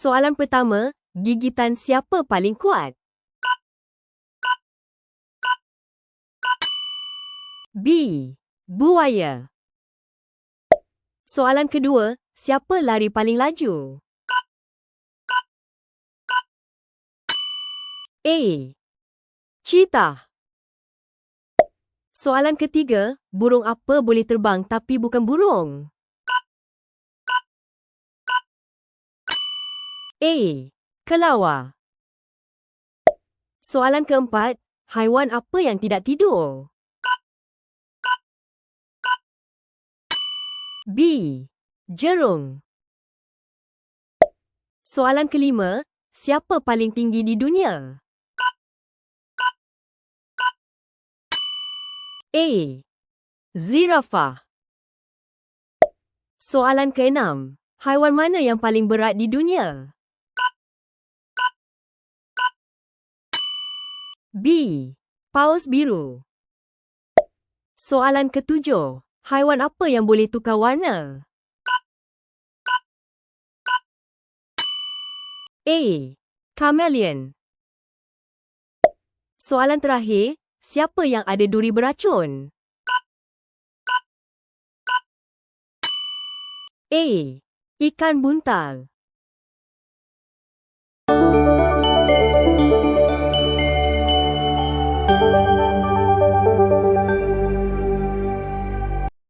Soalan pertama, gigitan siapa paling kuat? B. Buaya. Soalan kedua, siapa lari paling laju? A. Cheetah. Soalan ketiga, burung apa boleh terbang tapi bukan burung? A. Kelawar. Soalan keempat, haiwan apa yang tidak tidur? B. Jerung. Soalan kelima, siapa paling tinggi di dunia? A. Zirafah. Soalan keenam, haiwan mana yang paling berat di dunia? B. Paus biru. Soalan ketujuh, haiwan apa yang boleh tukar warna? A. Chameleon. Soalan terakhir, siapa yang ada duri beracun? A. Ikan buntal.